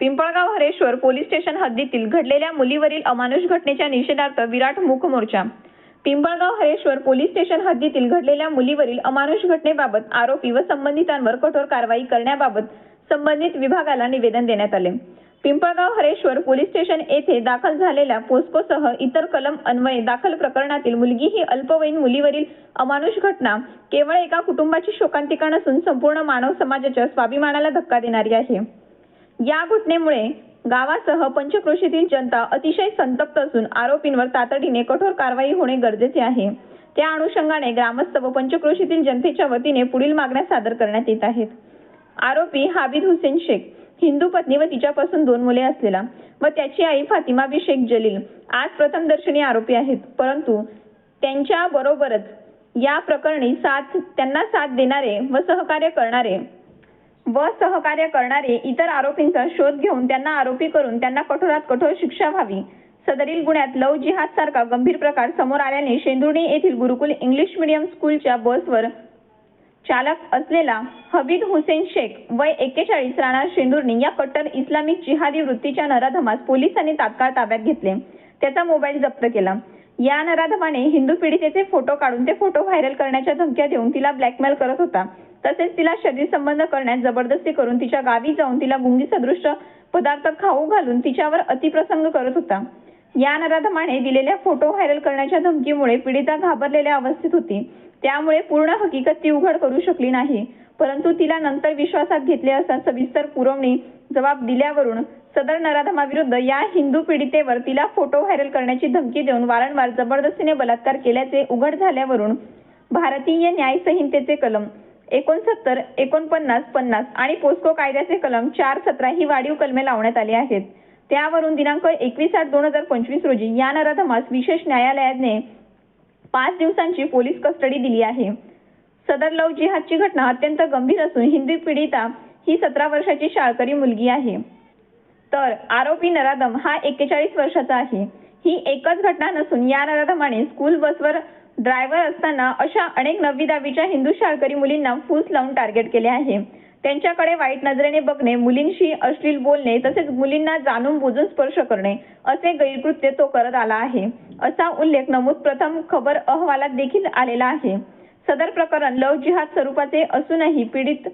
Pimpalgaon Hareshwar police station हद्दीतील घडलेल्या मुलीवरील अमानुष घटनेच्या निषेधार्थ विराट मूक मोर्चा. पिंपळगाव हरेश्वर पोलीस स्टेशन हद्दीतील घडलेल्या मुलीवरील अमानुष घटनेबाबत आरोपी व संबंधितांवर कठोर कारवाई करण्याबाबत संबंधित विभागाला निवेदन देण्यात आले. पिंपळगाव हरेश्वर पोलीस स्टेशन येथे दाखल झालेल्या पोस्कोसह इतर कलम अन्वये दाखल प्रकरणातील मुलगी ही अल्पवयीन मुलीवरील अमानुष घटना केवळ एका कुटुंबाची शोकांतिका नसून संपूर्ण मानव समाजाच्या स्वाभिमानाला धक्का देणारी आहे. या घटनेमुळे गावासह पंचक्रोशीतील जनता अतिशय संतप्त असून आरोपींवर तातडीने कठोर कारवाई होणे गरजेचे आहे. त्या अनुषंगाने ग्रामस्थ व पंचक्रोशीतील जनतेच्या वतीने पुढील मागण्या सादर करण्यात येत आहेत. आरोपी हाबिद हुसेन शेख हिंदू पत्नी व तिच्यापासून दोन मुले असलेला व त्याची आई फातिमा बी शेख जलील आज प्रथम दर्शनी आरोपी आहेत. परंतु त्यांच्या बरोबरच या प्रकरणी साथ त्यांना साथ देणारे व सहकार्य करणारे व सहकार्य करणारे इतर आरोपींचा शोध घेऊन त्यांना आरोपी करून त्यांना कठोरात कठोर शिक्षा व्हावी. सदरील गुन्ह्यात लव जिहाद सारखा गंभीर प्रकार समोर आल्याने शेंदुर्णी येथील गुरुकुल इंग्लिश मीडियम स्कूलच्या बसवर चालक असलेला हबीब हुसेन शेख वय एक्केचाळीस राणा शेंदुर्णी या कट्टर इस्लामिक जिहादी वृत्तीच्या नराधमास पोलिसांनी तात्काळ ताब्यात घेतले. त्याचा मोबाईल जप्त केला. या नराधमाने हिंदू पीडितेचे फोटो काढून ते फोटो व्हायरल करण्याच्या धमक्या देऊन तिला ब्लॅकमेल करत होता. तसेच तिला शरीर संबंध करण्यास जबरदस्ती करून तिच्या गावी जाऊन तिला गुंगी सदृश पदार्थ खाऊ घालून तिच्यावर अतिप्रसंग करत होता. या नराधमाने दिलेल्या फोटो व्हायरल करण्याच्या धमकीमुळे पीडिता घाबरलेल्या अवस्थेत होती. त्यामुळे पूर्ण हकीकत ती उघड करू शकली नाही. परंतु तिला नंतर विश्वासात घेतले असता सविस्तर पुरवणी जबाब दिल्यावरून सदर नराधमाविरुद्ध या हिंदू पीडितेवर तिला फोटो व्हायरल करण्याची धमकी देऊन वारंवार जबरदस्तीने बलात्कार केल्याचे उघड झाल्यावरून भारतीय न्याय संहितेचे कलम एकोणसत्तर एकोणपन्नास पन्नास आणि पोस्को कायद्याचे कलम चार सतरा ही वाढीव कलमे लावण्यात आली आहेत. त्यावरून दिनांक एकवीस आठ दोन हजार पंचवीस रोजी या नराधमास विशेष न्यायालयाने पाच दिवसांची पोलीस कस्टडी दिली आहे. सदर लव जिहादची घटना अत्यंत गंभीर असून हिंदू पीडिता ही सतरा वर्षाची शाळकरी मुलगी आहे. तर आरोपी नराधम हा एक्केचाळीस वर्षाचा आहे. ही एकच घटना नसून या नराधमाने स्कूल बसवर ड्रायव्हर असताना अशा अनेक नववी दहावीच्या हिंदू शाळकरी मुलींना फूस लावून टार्गेट केले आहे. त्यांच्याकडे वाईट नजरेने बघणे मुलींशी अश्लील बोलणे तसेच मुलींना जाणून बुजून स्पर्श करणे असे गैरकृत्य तो करत आला आहे. असा उल्लेख नमूद प्रथम खबर अहवालात देखील आलेला आहे. सदर प्रकरण लव जिहाद स्वरूपाचे असूनही पीडित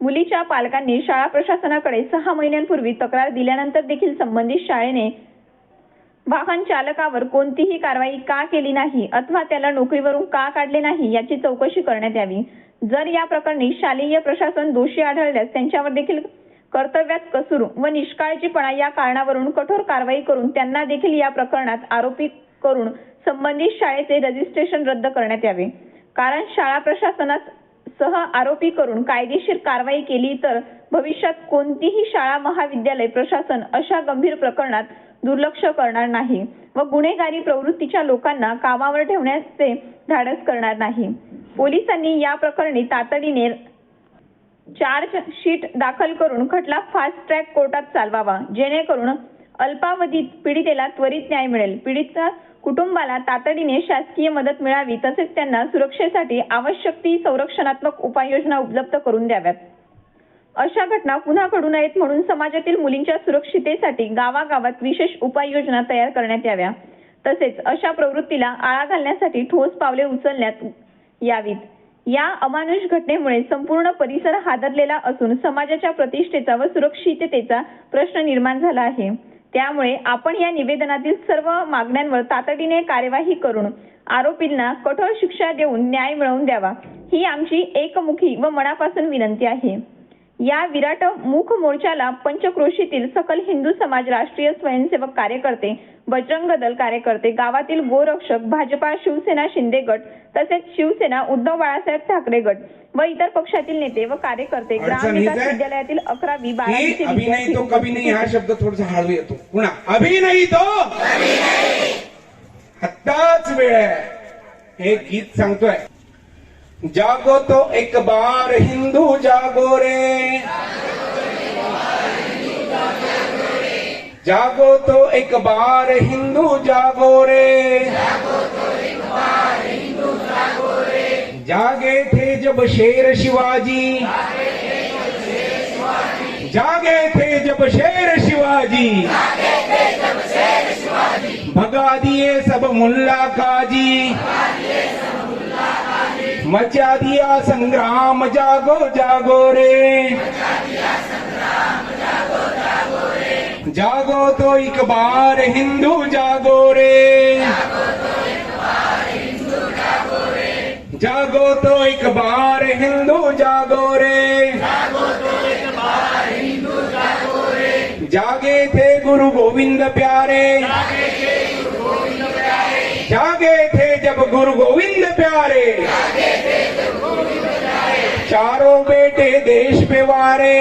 मुलीच्या पालकांनी शाळा प्रशासनाकडे सहा महिन्यांपूर्वी तक्रार दिल्यानंतर देखील संबंधित शाळेने वाहन चालकावर कोणतीही कारवाई का केली नाही अथवा त्याला नोकरीवरून का काढले नाही याची चौकशी करण्यात यावी. जर या प्रकरणी शालेय प्रशासन दोषी आढळल्यास त्यांच्यावर देखील कर्तव्यात कसूर व निष्काळजीपणा या कारणावरून कठोर कारवाई करून त्यांना देखील या प्रकरणात आरोपी करून संबंधित शाळेचे रजिस्ट्रेशन रद्द करण्यात यावे. कारण शाळा प्रशासनास सह आरोपी करून कायदेशीर कारवाई केली तर भविष्यात कोणतीही शाळा महाविद्यालय प्रशासन अशा गंभीर प्रकरणात दुर्लक्ष करणार नाही व गुन्हेगारी प्रवृत्तीच्या लोकांना कामावर ठेवण्याचे धाडस करणार नाही. पोलिसांनी या प्रकरणी तातडीने चार्ज शीट दाखल करून खटला फास्ट ट्रॅक कोर्टात चालवावा जेणेकरून अल्पावधीत पीडितेला त्वरित न्याय मिळेल. पीडितच्या कुटुंबाला तातडीने शासकीय मदत मिळावी तसेच त्यांना सुरक्षेसाठी आवश्यक ती संरक्षणात्मक उपाययोजना उपलब्ध करून द्याव्यात. अशा घटना पुन्हा घडू नयेत म्हणून समाजातील मुलींच्या सुरक्षितेसाठी गावागावात विशेष उपाययोजना तयार करण्यात याव्या. तसेच अशा प्रवृत्तीला आळा घालण्यासाठी ठोस पावले उचलण्यात यावीत. या अमानुष घटनेमुळे संपूर्ण परिसर हादरलेला असून समाजाच्या प्रतिष्ठेचा व सुरक्षिततेचा प्रश्न निर्माण झाला आहे. त्यामुळे आपण या निवेदनातील सर्व मागण्यांवर तातडीने कार्यवाही करून आरोपींना कठोर शिक्षा देऊन न्याय मिळवून द्यावा. ही आमची एकमुखी व मनापासून विनंती आहे. या विराट मुख मोर्चाला पंचक्रोशीतील सकल हिंदू समाज राष्ट्रीय स्वयंसेवक कार्यकर्ते बजरंग दल कार्यकर्ते गावातील गोरक्षक भाजपा शिवसेना शिंदे गट तसेच शिवसेना उद्धव बाळासाहेब ठाकरे गट व इतर पक्षातील नेते व कार्यकर्ते अडचण ग्राम हीच विकास आहे विद्यालयातील अकरावी की बारावीचे अभि नाही तो विद्यार्थी कभी नाही हा शब्द थोडासा हळू येतो. पुन्हा अभि नाही तो आत्ताच वेळ आहे. हे गीत सांगतोय. जागो तो एक बार हिंदू जागो रे। जागो तो एक बार हिंदू जागो रे। जागे थे जब शेर शिवाजी। जागे थे जब शेर शिवाजी। भगा दिए सब मुल्ला काजी। मचा दिया संग्राम जागो जागो रे। जागो तो एक बार हिंदू जागो रे। जागो तो एक बार हिंदू जागो रे। जागे थे गुरु गोविंद प्यारे। जागे थे जब गुरु गोविंद प्यारे। चारों बेटे देश पे वारे।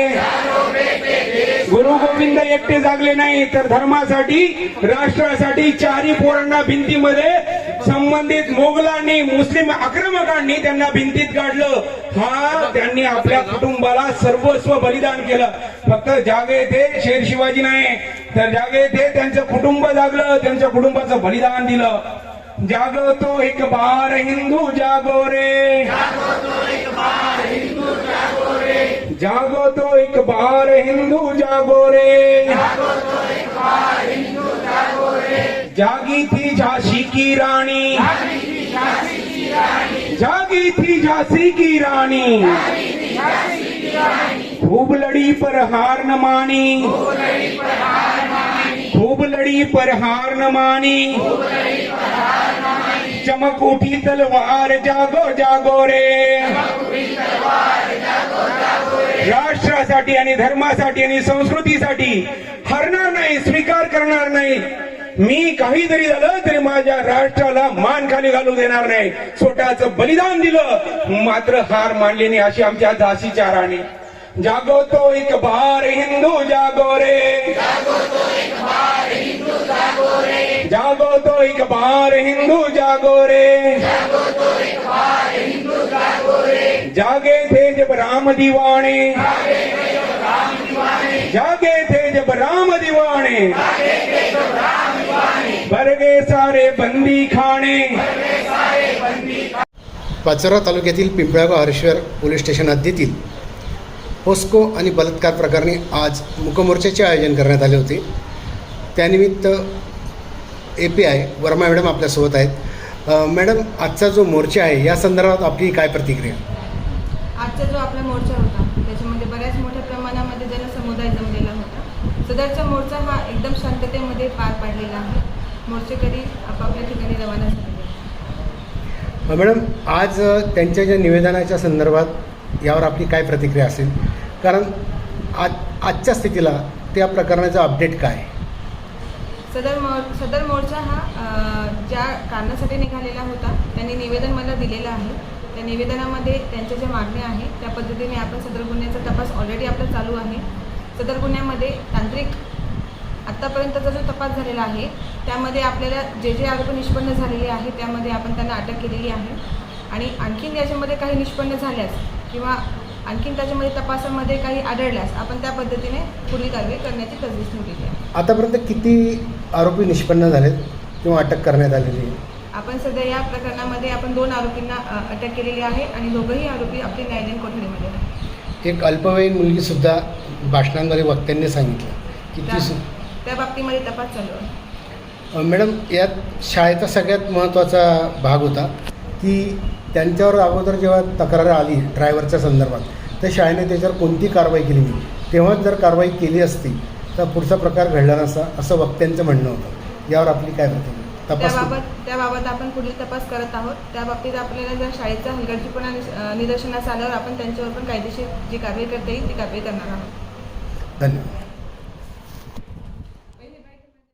गुरु गोविंद एकटे जागले नाही तर धर्मासाठी राष्ट्रासाठी चारी पोरांना भिंतीमध्ये संबंधित मोगलांनी मुस्लिम आक्रमकांनी त्यांना भिंतीत काढलं हा त्यांनी आपल्या कुटुंबाला सर्वस्व बलिदान केलं. फक्त जागे ते शेर शिवाजी नाही तर जागे ते त्यांचं कुटुंब जागलं त्यांच्या कुटुंबाचं बलिदान दिलं. जागो तो एक बार हिंदू जागो रे। जागो तो एक बार हिंदू जागो रे। जागी थी झांसी की रानी। जागी थी झांसी की रानी। खूब लड़ी पर हार न मानी। खूब लड़ी पर हार न मानी। चमक उठी तलवार जागो जागो रे. राष्ट्रासाठी आणि धर्मासाठी आणि संस्कृतीसाठी हरणार नाही स्वीकार करणार नाही. मी काही जरी झालं तरी माझ्या राष्ट्राला मान खाली घालू देणार नाही. स्वतःच बलिदान दिलं मात्र हार मानली नाही अशी आमच्या झाशीच्या राणी. जागो तो एक बार हिंदू जागो तो एक बार हिंदू जागो रे। जागो तो एक बार हिंदू जागो रे जागे थे जब राम दीवाने। जागे थे जब राम दीवाने। भर गए सारे बंदी खाने। पाचोरा तालुक्यातील पिंपळगाव हरेश्वर पोलीस स्टेशन हद्दीतील पोस्को आणि बलात्कार प्रकरणी आज मुकमोर्चाचे आयोजन करण्यात आले होते. त्यानिमित्त A P I Verma madam आपल्यासोबत आहेत. मॅडम आजचा जो मोर्चा आहे या संदर्भात आपली काय प्रतिक्रिया? आजचा जो आपला मोर्चा होता त्याच्यामध्ये बऱ्याच मोठ्या प्रमाणामध्ये जनसमुदाय जमलेला होता. सदरचा मोर्चा हा एकदम शांततेमध्ये पार पाडलेला आहे. मोर्चेकरी आपापल्या ठिकाणी रवाना झालेले मॅडम आज त्यांच्या ज्या निवेदनाच्या संदर्भात यावर आपली काय प्रतिक्रिया असेल? कारण आज आजच्या स्थितीला त्या प्रकरणाचं अपडेट काय? आहे? सदर मोर सदर मोर्चा हा ज्या कारणासाठी निघालेला होता त्यांनी निवेदन मला दिलेलं आहे. त्या निवेदनामध्ये त्यांच्या ज्या मागण्या आहे त्या पद्धतीने आपण सदर गुन्ह्याचा तपास ऑलरेडी आपला चालू आहे. सदर गुन्ह्यामध्ये तांत्रिक आत्तापर्यंतचा जो तपास झालेला आहे त्यामध्ये आपल्याला जे जे आरोप निष्पन्न झालेले आहे त्यामध्ये आपण त्यांना अटक केलेली आहे. आणि आणखीन याच्यामध्ये काही निष्पन्न झाल्यास किंवा आणखीन त्याच्यामध्ये तपासामध्ये काही आढळल्यास आपण त्या पद्धतीने पुढील कारवाई करण्याची तजवीज ठेवलेली आहे. आतापर्यंत किती आरोपी निष्पन्न झालेत किंवा अटक करण्यात आलेली आहे? आपण सध्या या प्रकरणामध्ये आपण दोन आरोपींना अ, अटक केलेली आहे आणि दोघंही आरोपी आपले न्यायालयीन कोठडीमध्ये आहेत. एक अल्पवयीन मुलगीसुद्धा भाषणांद्वारे वक्त्यांनी सांगितलं. की ती त्या सु- त्या बाबतीमध्ये तपास चालू आहे. अ, मॅडम यात शाळेचा सगळ्यात महत्त्वाचा भाग होता की त्यांच्यावर अगोदर जेव्हा तक्रार आली ड्रायव्हरच्या संदर्भात तर शाळेने त्याच्यावर कोणती कारवाई केली नाही. तेव्हाच जर कारवाई केली असती तर पुढचा प्रकार घडला नसता असं वक्त्यांचं म्हणणं होतं. यावर आपली काय प्रतिक्रिया? त्याबाबत त्याबाबत आपण पुढील तपास करत आहोत. त्या बाबतीत आपल्याला जर शाळेचा हलगर्जीपणा निदर्शनास आल्यावर आपण त्यांच्यावर पण कायदेशीर जी कारवाई करता येईल ती कारवाई करणार आहोत. धन्यवाद.